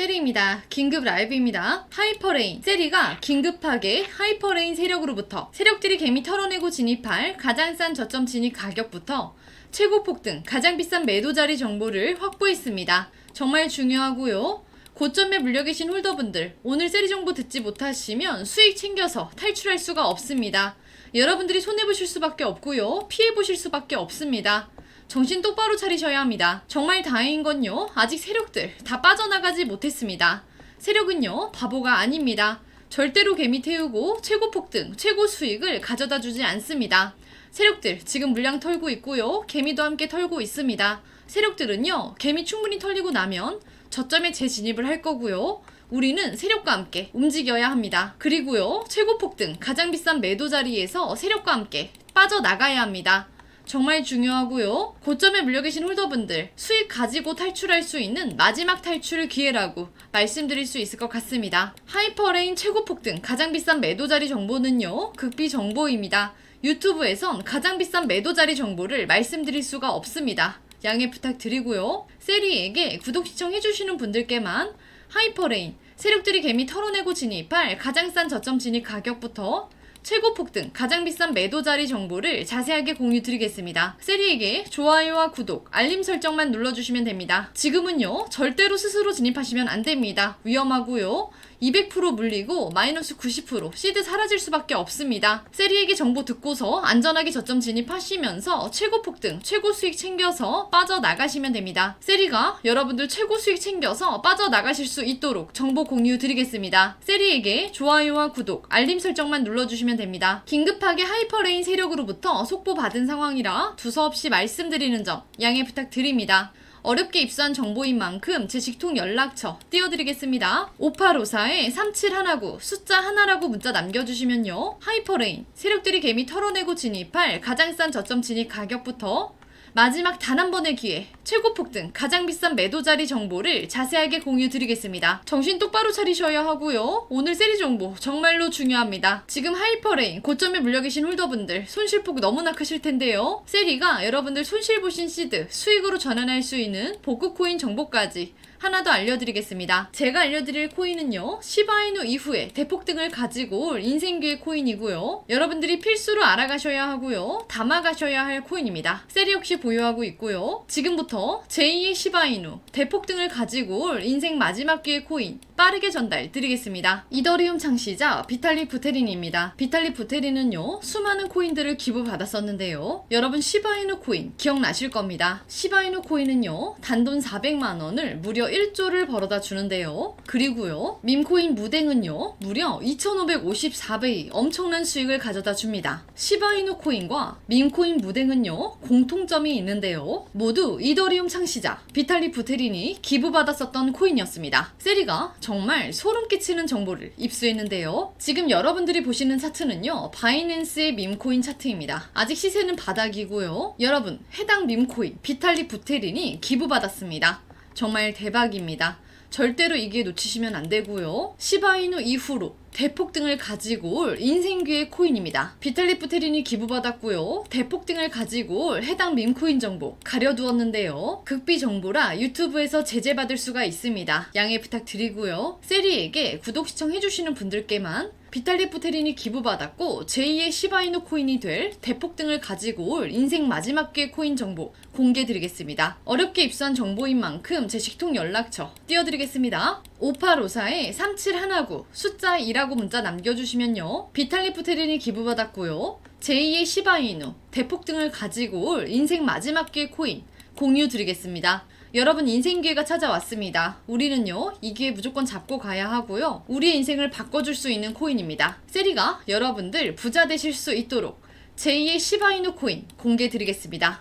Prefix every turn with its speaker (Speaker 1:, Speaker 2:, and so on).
Speaker 1: 세리입니다. 긴급 라이브입니다. 하이퍼레인. 세리가 긴급하게 하이퍼레인 세력으로부터 세력들이 개미 털어내고 진입할 가장 싼 저점 진입 가격부터 최고 폭 등, 가장 비싼 매도 자리 정보를 확보했습니다. 정말 중요하고요. 고점에 물려 계신 홀더분들, 오늘 세리 정보 듣지 못하시면 수익 챙겨서 탈출할 수가 없습니다. 여러분들이 손해보실 수밖에 없고요. 피해보실 수밖에 없습니다. 정신 똑바로 차리셔야 합니다. 정말 다행인 건요. 아직 세력들 다 빠져나가지 못했습니다. 세력은요. 바보가 아닙니다. 절대로 개미 태우고 최고 폭등, 최고 수익을 가져다 주지 않습니다. 세력들 지금 물량 털고 있고요. 개미도 함께 털고 있습니다. 세력들은요. 개미 충분히 털리고 나면 저점에 재진입을 할 거고요. 우리는 세력과 함께 움직여야 합니다. 그리고요. 최고 폭등, 가장 비싼 매도 자리에서 세력과 함께 빠져나가야 합니다. 정말 중요하고요. 고점에 물려 계신 홀더분들 수익 가지고 탈출할 수 있는 마지막 탈출 기회라고 말씀드릴 수 있을 것 같습니다. 하이퍼레인 최고 폭등 가장 비싼 매도 자리 정보는요. 극비 정보입니다. 유튜브에선 가장 비싼 매도 자리 정보를 말씀드릴 수가 없습니다. 양해 부탁드리고요. 세리에게 구독 시청해주시는 분들께만 하이퍼레인 세력들이 개미 털어내고 진입할 가장 싼 저점 진입 가격부터 최고 폭 등, 가장 비싼 매도 자리 정보를 자세하게 공유 드리겠습니다. 세리에게 좋아요와 구독, 알림 설정만 눌러주시면 됩니다. 지금은요, 절대로 스스로 진입하시면 안 됩니다. 위험하고요. 200% 물리고 마이너스 90% 시드 사라질 수밖에 없습니다. 세리에게 정보 듣고서 안전하게 저점 진입하시면서 최고 폭등, 최고 수익 챙겨서 빠져나가시면 됩니다. 세리가 여러분들 최고 수익 챙겨서 빠져나가실 수 있도록 정보 공유 드리겠습니다. 세리에게 좋아요와 구독, 알림 설정만 눌러주시면 됩니다. 긴급하게 하이퍼레인 세력으로부터 속보 받은 상황이라 두서없이 말씀드리는 점 양해 부탁드립니다. 어렵게 입수한 정보인 만큼 제 직통 연락처 띄워드리겠습니다. 5854에 37199 숫자 하나라고 문자 남겨주시면요. 하이퍼레인 세력들이 개미 털어내고 진입할 가장 싼 저점 진입 가격부터 마지막 단 한 번의 기회, 최고 폭등, 가장 비싼 매도 자리 정보를 자세하게 공유 드리겠습니다. 정신 똑바로 차리셔야 하고요. 오늘 세리 정보 정말로 중요합니다. 지금 하이퍼레인, 고점에 물려 계신 홀더분들 손실폭 너무나 크실 텐데요. 세리가 여러분들 손실 보신 시드 수익으로 전환할 수 있는 복구 코인 정보까지 하나 더 알려드리겠습니다. 제가 알려드릴 코인은요, 시바이누 이후에 대폭등을 가지고 올 인생규의 코인이고요. 여러분들이 필수로 알아가셔야 하고요, 담아가셔야 할 코인입니다. 세리 역시 보유하고 있고요. 지금부터 제2의 시바이누 대폭등을 가지고 올 인생 마지막 기회 코인 빠르게 전달 드리겠습니다. 이더리움 창시자 비탈리 부테린입니다. 비탈리 부테린은요, 수많은 코인들을 기부받았었는데요. 여러분 시바이누 코인 기억나실 겁니다. 시바이누 코인은요, 단돈 400만 원을 무려 1조를 벌어다 주는데요. 그리고요, 밈코인 무댕은요, 무려 2,554배의 엄청난 수익을 가져다 줍니다. 시바이누 코인과 밈코인 무댕은요, 공통점이 있는데요. 모두 이더리움 창시자 비탈리 부테린이 기부받았었던 코인이었습니다. 세리가 정말 소름 끼치는 정보를 입수했는데요. 지금 여러분들이 보시는 차트는요, 바이낸스의 밈코인 차트입니다. 아직 시세는 바닥이고요. 여러분, 해당 밈코인 비탈리 부테린이 기부받았습니다. 정말 대박입니다. 절대로 이게 놓치시면 안 되고요. 시바이누 이후로 대폭등을 가지고 올 인생규의 코인입니다. 비탈리 부테린이 기부받았고요. 대폭등을 가지고 올 해당 밈코인 정보 가려두었는데요. 극비 정보라 유튜브에서 제재받을 수가 있습니다. 양해 부탁드리고요. 세리에게 구독 시청해주시는 분들께만 비탈리 부테린이 기부받았고 제2의 시바이누 코인이 될 대폭 등을 가지고 올 인생 마지막 기회 코인 정보 공개드리겠습니다. 어렵게 입수한 정보인 만큼 제 식통 연락처 띄워드리겠습니다. 5854에 3719 숫자 2라고 문자 남겨주시면요. 비탈리 부테린이 기부받았고요. 제2의 시바이누 대폭 등을 가지고 올 인생 마지막 기회 코인 공유 드리겠습니다. 여러분 인생 기회가 찾아왔습니다. 우리는요, 이 기회 무조건 잡고 가야 하고요. 우리의 인생을 바꿔줄 수 있는 코인입니다. 세리가 여러분들 부자 되실 수 있도록 제2의 시바이누 코인 공개 드리겠습니다.